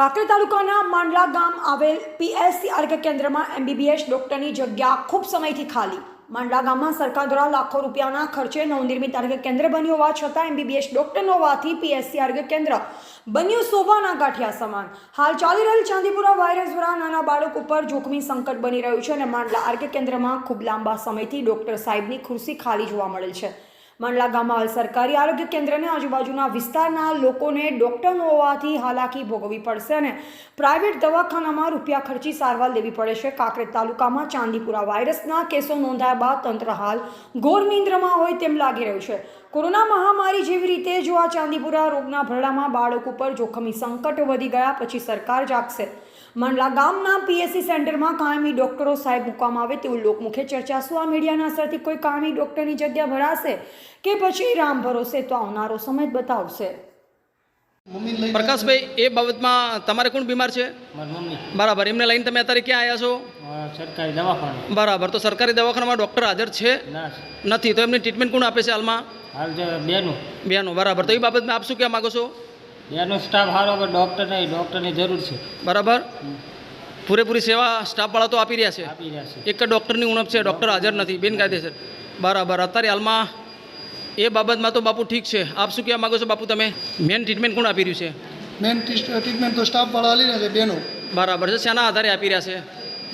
કાંકરેજ તાલુકાના માંડલા ગામ આવેલ પીએસસી આરોગ્ય કેન્દ્રમાં એમબીબીએસ ડોક્ટરની જગ્યા ખૂબ સમયથી ખાલી. માંડલા ગામમાં સરકાર દ્વારા લાખો રૂપિયાના ખર્ચે નવનિર્મિત આરોગ્ય કેન્દ્ર બન્યું હોવા છતાં એમબીબીએસ ડોક્ટર હોવાથી પીએસસી આરોગ્ય કેન્દ્ર બન્યું શોભાના ગાંઠિયા સમાન. હાલ ચાલી રહેલ ચાંદીપુરા વાયરસ દ્વારા નાના બાળક ઉપર જોખમી સંકટ બની રહ્યું છે અને માંડલા આરોગ્ય કેન્દ્રમાં ખૂબ લાંબા સમયથી ડોક્ટર સાહેબની ખુરશી ખાલી જોવા મળેલ છે. માંડલા ગામમાં સરકારી આરોગ્ય કેન્દ્રને આજુબાજુના વિસ્તારના લોકોને ડૉક્ટર ન હોવાથી હાલાકી ભોગવવી પડશે અને પ્રાઇવેટ દવાખાનામાં રૂપિયા ખર્ચી સારવાર લેવી પડે છે. કાંકરેજ તાલુકામાં ચાંદીપુરા વાયરસના કેસો નોંધાયા બાદ તંત્ર હાલ ઘોર નિંદ્રમાં હોય તેમ લાગી રહ્યું છે. કોરોના મહામારી જેવી રીતે જો આ ચાંદીપુરા રોગના ભરડામાં બાળક ઉપર જોખમી સંકટ વધી ગયા, પછી સરકાર જાગશે. મંડલા ગામના પીએસસી સેન્ટરમાં કાયમી ડોક્ટરો સાહેબ મૂકવામાં આવે તેવું લોકમુખે ચર્ચા. શું આ મીડિયાના અસરથી કોઈ કાયમી ડોક્ટરની જગ્યા ભરાશે? કે પછી રામ ભરોસે તો આવનારો સમય જ બતાવશે. પ્રકાશભાઈ એ બાબતમાં તમારે કોણ બીમાર છે? બરાબર એમને લઈને તમે અત્યારે ક્યાં આવ્યા છો? સરકારી દવાખાના. બરાબર તો સરકારી દવાખાનામાં ડૉક્ટર હાજર છે? નથી તો એમની ટ્રીટમેન્ટ કોણ આપે છે હાલમાં? હાલ બેનું. બેનું બરાબર તો એ બાબતમાં આપ શું કહેવા માગો છો? બેનો સ્ટાફ સારો પણ ડૉક્ટર નહીં ડૉક્ટરની જરૂર છે. બરાબર? પૂરેપૂરી સેવા સ્ટાફવાળા તો આપી રહ્યા છે. આપી રહ્યા છે. એક જ ડૉક્ટરની ઉણપ છે ડૉક્ટર હાજર નથી બિનકાયદેસર. બરાબર અત્યારે હાલમાં એ બાબતમાં તો બાપુ ઠીક છે. આપ શું કહેવા માગો છો બાપુ તમે? મેન ટ્રીટમેન્ટ કોણ આપી રહ્યું છે? મેન ટ્રીટમેન્ટ તો સ્ટાફવાળા રહ્યા છે બેનો. બરાબર છે. શાના આધારે આપી રહ્યા છે?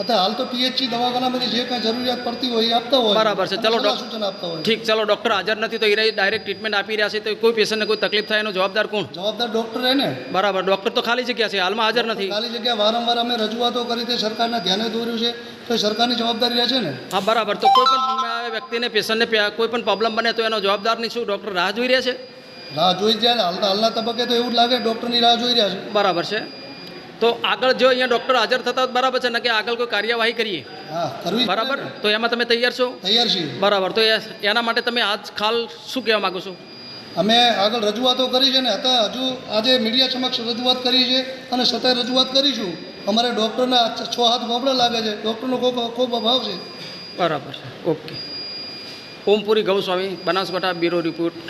અત્યારે હાલ તો પીએચસી દવાખાનામાંથી જે કાંઈ જરૂરિયાત પડતી હોય એ આપતા હોય. બરાબર છે. ચલો, સૂચન આપતા હોય. ઠીક ચલો ડૉક્ટર હાજર નથી તો એ ડાયરેક્ટ ટ્રીટમેન્ટ આપી રહ્યા છે. તો કોઈ પેશન્ટને કોઈ તકલીફ થાય એનો જવાબદાર કોણ? જવાબદાર ડોક્ટર ને. બરાબર. ડૉક્ટર તો ખાલી જગ્યા છે. હાલમાં હાજર નથી. ખાલી જગ્યા વારંવાર અમે રજૂઆતો કરી તે સરકારના ધ્યાને દોર્યું છે. તો સરકારની જવાબદારી રહે છે ને. હા બરાબર. તો કોઈ પણ વ્યક્તિને પેશન્ટને કોઈ પણ પ્રોબ્લેમ બને તો એનો જવાબદાર નહીં શું? ડૉક્ટર રાહ જોઈ રહ્યા છે? રાહ જોઈ જાય હાલ હાલના તબક્કે તો એવું જ લાગે ડોક્ટરની રાહ જોઈ રહ્યા છે. બરાબર છે. તો આગળ જો અહીંયા ડૉક્ટર હાજર થતા બરાબર છે ને કે આગળ કોઈ કાર્યવાહી કરીએ. બરાબર? તો એમાં તમે તૈયાર છો? તૈયાર છીએ. બરાબર. તો એના માટે તમે આજ ખાલ શું કહેવા માગો છો? અમે આગળ રજૂઆતો કરી છે ને હતા હજુ આજે મીડિયા સમક્ષ રજૂઆત કરી છે અને સતત રજૂઆત કરીશું. અમારે ડૉક્ટરના છ હાથ ગોબડા લાગે છે. ડૉક્ટરનો ખૂબ ખૂબ અભાવ છે. બરાબર. છે okay. Ompuri Goswami Banaskantha bureau report.